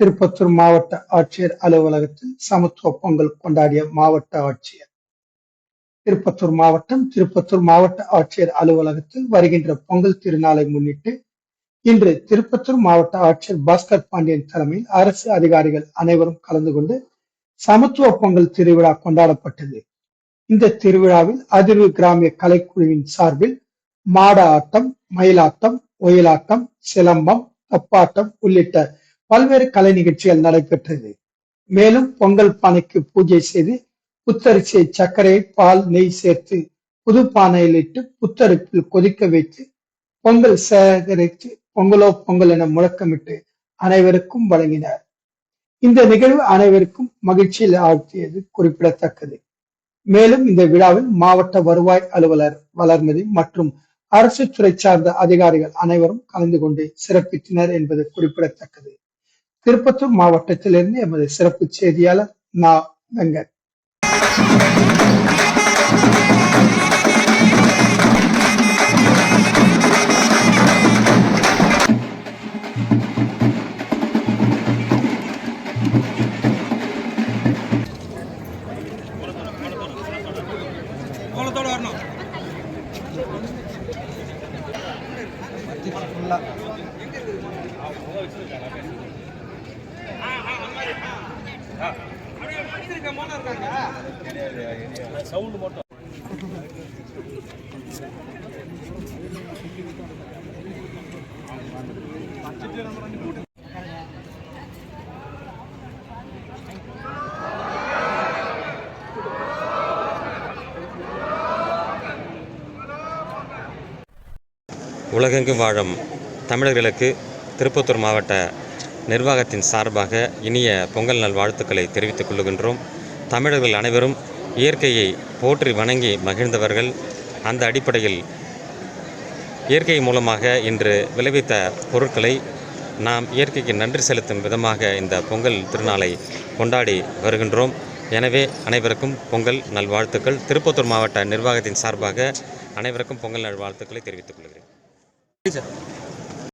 திருப்பத்தூர் மாவட்ட ஆட்சியர் அலுவலகத்தில் சமத்துவ பொங்கல் கொண்டாடிய மாவட்ட ஆட்சியர். திருப்பத்தூர் மாவட்டம் திருப்பத்தூர் மாவட்ட ஆட்சியர் அலுவலகத்தில் வருகின்ற பொங்கல் திருநாளை முன்னிட்டு இன்று திருப்பத்தூர் மாவட்ட ஆட்சியர் பாஸ்கர் பாண்டியன் தலைமையில் அரசு அதிகாரிகள் அனைவரும் கலந்து கொண்டு சமத்துவ பொங்கல் திருவிழா கொண்டாடப்பட்டது. இந்த திருவிழாவில் அதிர்வு கிராமிய கலைக்குழுவின் சார்பில் மாட ஆட்டம் மயிலாட்டம் ஒயிலாட்டம் சிலம்பம் தப்பாட்டம் உள்ளிட்ட பல்வேறு கலை நிகழ்ச்சிகள் நடைபெற்றது. மேலும் பொங்கல் பானைக்கு பூஜை செய்து புத்தரிசியை சர்க்கரை பால் நெய் சேர்த்து புது பானையில் இட்டு புத்தரிப்பில் கொதிக்க வைத்து பொங்கல் சேகரித்து பொங்கலோ பொங்கல் என முழக்கமிட்டு அனைவருக்கும் வழங்கினார். இந்த நிகழ்வு அனைவருக்கும் மகிழ்ச்சியில் ஆழ்த்தியது குறிப்பிடத்தக்கது. மேலும் இந்த விழாவில் மாவட்ட வருவாய் அலுவலர் வளர்மதி மற்றும் அரசு துறை சார்ந்த அதிகாரிகள் அனைவரும் கலந்து கொண்டு சிறப்பித்தனர் என்பது குறிப்பிடத்தக்கது. திருப்பத்தூர் மாவட்டத்திலிருந்து எமது சிறப்பு செய்தியாளர் நா. வெங்கட். கோலத்தோட உலகெங்கும் வாழும் தமிழர்களுக்கு திருப்பத்தூர் மாவட்ட நிர்வாகத்தின் சார்பாக இனிய பொங்கல் நல் வாழ்த்துக்களை தெரிவித்துக் கொள்ளுகின்றோம். தமிழர்கள் அனைவரும் இயற்கையை போற்றி வணங்கி மகிழ்ந்தவர்கள். அந்த அடிப்படையில் இயற்கை மூலமாக இன்று விளைவித்த பொருட்களை நாம் இயற்கைக்கு நன்றி செலுத்தும் விதமாக இந்த பொங்கல் திருநாளை கொண்டாடி வருகின்றோம். எனவே அனைவருக்கும் பொங்கல் நல்வாழ்த்துக்கள். திருப்பத்தூர் மாவட்ட நிர்வாகத்தின் சார்பாக அனைவருக்கும் பொங்கல் நல்வாழ்த்துக்களை தெரிவித்துக் கொள்கிறேன்.